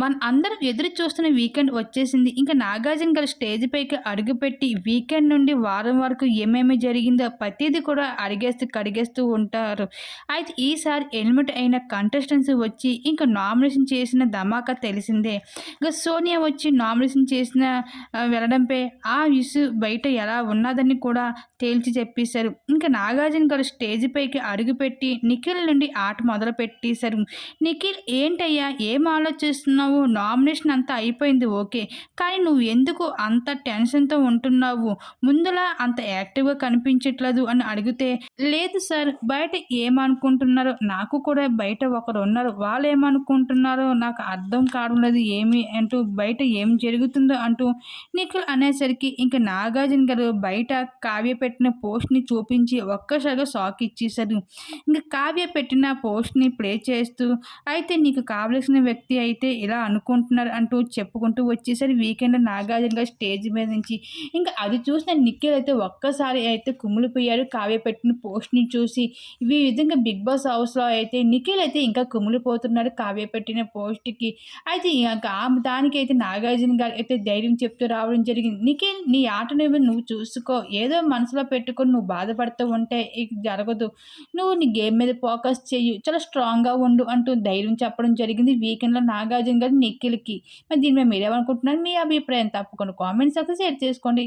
మన అందరం ఎదురు చూస్తున్న వీకెండ్ వచ్చేసింది. ఇంకా నాగార్జున గారు స్టేజ్ పైకి అడుగుపెట్టి వీకెండ్ నుండి వారం వరకు ఏమేమి జరిగిందో ప్రతిదీ కూడా అడిగేస్తూ కడిగేస్తూ ఉంటారు. అయితే ఈసారి ఎలిమిట్ అయిన కంటెస్టెంట్స్ వచ్చి ఇంకా నామినేషన్ చేసిన ధమాకా తెలిసిందే. ఇంకా సోనియా వచ్చి నామినేషన్ చేసిన వెళ్ళడంపై ఆ ఇష్యూ బయట ఎలా ఉన్నదని కూడా తేల్చి చెప్పేశారు. ఇంకా నాగార్జున గారు స్టేజ్ పైకి అడుగుపెట్టి నిఖిల్ నుండి ఆట మొదలు పెట్టేశారు నిఖిల్ ఏంటయ్యా? ఏం ఆలోచిస్తున్నావు? నువ్వు నామినేషన్ అంతా అయిపోయింది ఓకే. కానీ నువ్వు ఎందుకు అంత టెన్షన్తో ఉంటున్నావు? ముందులా అంత యాక్టివ్గా కనిపించట్లేదు అని అడిగితే లేదు సార్ బయట ఏమనుకుంటున్నారో నాకు కూడా బయట ఒకరు ఉన్నారు వాళ్ళు ఏమనుకుంటున్నారో నాకు అర్థం కావడం లేదు ఏమి అంటూ బయట ఏం జరుగుతుందో అంటూ నిఖిల్ అనేసరికి ఇంకా నాగార్జున గారు బయట కావ్య పెట్టిన పోస్ట్ని చూపించి ఒక్కసారిగా షాక్ ఇచ్చేశారు. ఇంకా కావ్య పెట్టిన పోస్ట్ని ప్లే చేస్తూ అయితే నీకు కావలసిన వ్యక్తి అయితే ఇలా అనుకుంటున్నారు అంటూ చెప్పుకుంటూ వచ్చేసరి వీకెండ్ నాగార్జున స్టేజ్ మీద నుంచి ఇంకా అది చూసిన నిఖిల్ అయితే ఒక్కసారి అయితే కుమ్ములిపోయారు కావ్య పెట్టిన పోస్ట్ని చూసి ఈ విధంగా బిగ్ బాస్ హౌస్లో అయితే నిఖిల్ అయితే ఇంకా కుమ్ములిపోతున్నాడు కావ్య పెట్టిన పోస్ట్కి. అయితే ఇంకా దానికైతే నాగార్జున గారు అయితే ధైర్యం చెప్తూ రావడం జరిగింది. నిఖిల్ నీ ఆటను నువ్వు చూసుకో. ఏదో మనసులో పెట్టుకొని నువ్వు బాధపడుతూ ఉంటే జరగదు. నువ్వు నీ గేమ్ మీద ఫోకస్ చెయ్యి. చాలా స్ట్రాంగ్గా ఉండు అంటూ ధైర్యం చెప్పడం జరిగింది. వీకెండ్లో నాగార్జున గారు నిఖిల్కి మరి దీని మీద మీరేమనుకుంటున్నారు మీ అభిప్రాయం తప్పకుండా కామెంట్స్ అయితే షేర్ చేసుకోండి.